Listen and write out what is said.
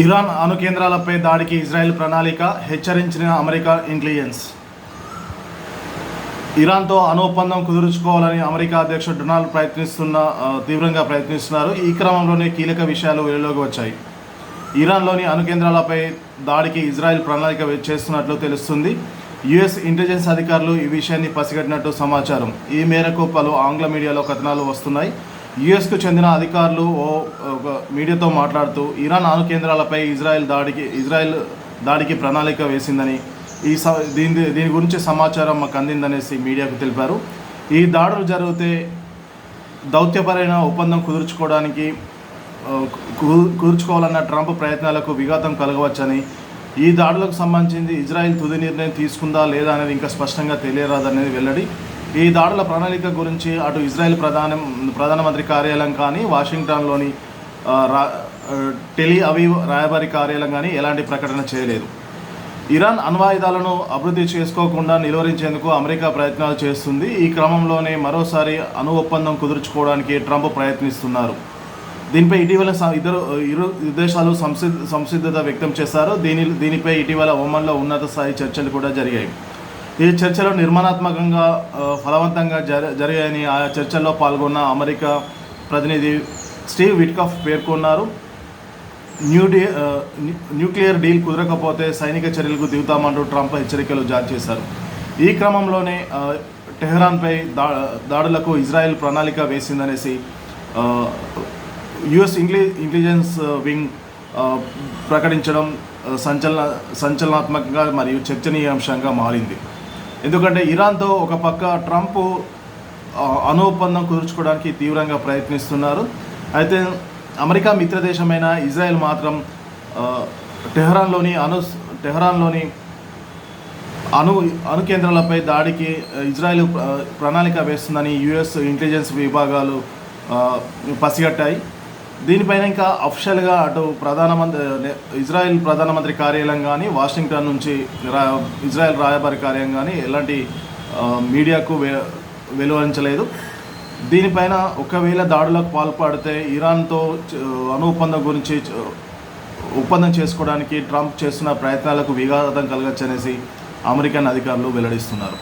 Iran అణు కేంద్రాలపై దాడికి Israel ప్రణాళిక హెచ్చరించిన అమెరికా ఇంటెలిజెన్స్. ఇరాన్తో అణు ఒప్పందం కుదుర్చుకోవాలని అమెరికా అధ్యక్షుడు డొనాల్డ్ ప్రయత్నిస్తున్న తీవ్రంగా ప్రయత్నిస్తున్నారు. ఈ క్రమంలోనే కీలక విషయాలు వెలుగులోకి వచ్చాయి. ఇరాన్లోని అణు కేంద్రాలపై దాడికి ఇజ్రాయెల్ ప్రణాళిక చేస్తున్నట్లు తెలుస్తుంది. యుఎస్ ఇంటెలిజెన్స్ అధికారులు ఈ విషయాన్ని పసిగట్టినట్టు సమాచారం. ఈ మేరకు పలు ఆంగ్ల మీడియాలో కథనాలు వస్తున్నాయి. యుఎస్కు చెందిన అధికారులు ఓ ఒక మీడియాతో మాట్లాడుతూ ఇరాన్ అణు కేంద్రాలపై ఇజ్రాయెల్ దాడికి ఇజ్రాయెల్ దాడికి ప్రణాళిక వేసిందని ఈ స దీని దీని గురించి సమాచారం మాకు అందిందనేసి మీడియాకు తెలిపారు. ఈ దాడులు జరిగితే దౌత్యపరమైన ఒప్పందం కుదుర్చుకోవడానికి కుదుర్చుకోవాలన్న ట్రంప్ ప్రయత్నాలకు విఘాతం కలగవచ్చని ఈ దాడులకు సంబంధించి ఇజ్రాయెల్ తుది నిర్ణయం తీసుకుందా లేదా అనేది ఇంకా స్పష్టంగా తెలియరాదనేది వెల్లడి. ఈ దాడుల ప్రణాళిక గురించి అటు ఇజ్రాయెల్ ప్రధాన ప్రధానమంత్రి కార్యాలయం కానీ వాషింగ్టన్లోని రా టెలి అవీవ్ రాయబారి కార్యాలయం కానీ ఎలాంటి ప్రకటన చేయలేదు. ఇరాన్ అణ్వాయుధాలను అభివృద్ధి చేసుకోకుండా నిలువరించేందుకు అమెరికా ప్రయత్నాలు చేస్తుంది. ఈ క్రమంలోనే మరోసారి అణు ఒప్పందం కుదుర్చుకోవడానికి ట్రంప్ ప్రయత్నిస్తున్నారు. దీనిపై ఇటీవల ఇద్దరు ఇరు దేశాలు సంసిద్ధ సంసిద్ధత వ్యక్తం చేశారు. దీని దీనిపై ఇటీవల ఒమన్లో ఉన్నత స్థాయి చర్చలు కూడా జరిగాయి. ఈ చర్చలు నిర్మాణాత్మకంగా ఫలవంతంగా జర జరిగాయని ఆ చర్చల్లో పాల్గొన్న అమెరికా ప్రతినిధి స్టీవ్ విట్కాఫ్ పేర్కొన్నారు. న్యూ డీ న్యూక్లియర్ డీల్ కుదరకపోతే సైనిక చర్యలకు దిగుతామంటూ ట్రంప్ హెచ్చరికలు జారీ చేశారు. ఈ క్రమంలోనే టెహ్రాన్పై దా దాడులకు ఇజ్రాయెల్ ప్రణాళిక వేసిందనేసి యుఎస్ ఇంగ్లీ ఇంటెలిజెన్స్ వింగ్ ప్రకటించడం సంచలన సంచలనాత్మకంగా మరియు చర్చనీయాంశంగా మారింది. ఎందుకంటే ఇరాన్తో ఒక పక్క ట్రంప్ అణు ఒప్పందం కుదుర్చుకోవడానికి తీవ్రంగా ప్రయత్నిస్తున్నారు. అయితే అమెరికా మిత్రదేశమైన ఇజ్రాయెల్ మాత్రం టెహరాన్లోని టెహ్రాన్లోని అణు టెహ్రాన్లోని అణు అణు కేంద్రాలపై దాడికి ఇజ్రాయెల్ ప్రణాళిక వేస్తుందని యుఎస్ ఇంటెలిజెన్స్ విభాగాలు పసిగట్టాయి. దీనిపైన ఇంకా అఫిషియల్గా అటు ప్రధానమంత్రి ఇజ్రాయెల్ ప్రధానమంత్రి కార్యాలయం కానీ వాషింగ్టన్ నుంచి రా ఇజ్రాయెల్ రాయబారి కార్యాలయం కానీ ఎలాంటి మీడియాకు వె వెలువరించలేదు. దీనిపైన ఒకవేళ దాడులకు పాల్పడితే ఇరాన్తో అను అణు ఒప్పందం గురించి ఒప్పందం చేసుకోవడానికి ట్రంప్ చేస్తున్న ప్రయత్నాలకు విఘాతం కలగచ్చనేసి అమెరికన్ అధికారులు వెల్లడిస్తున్నారు.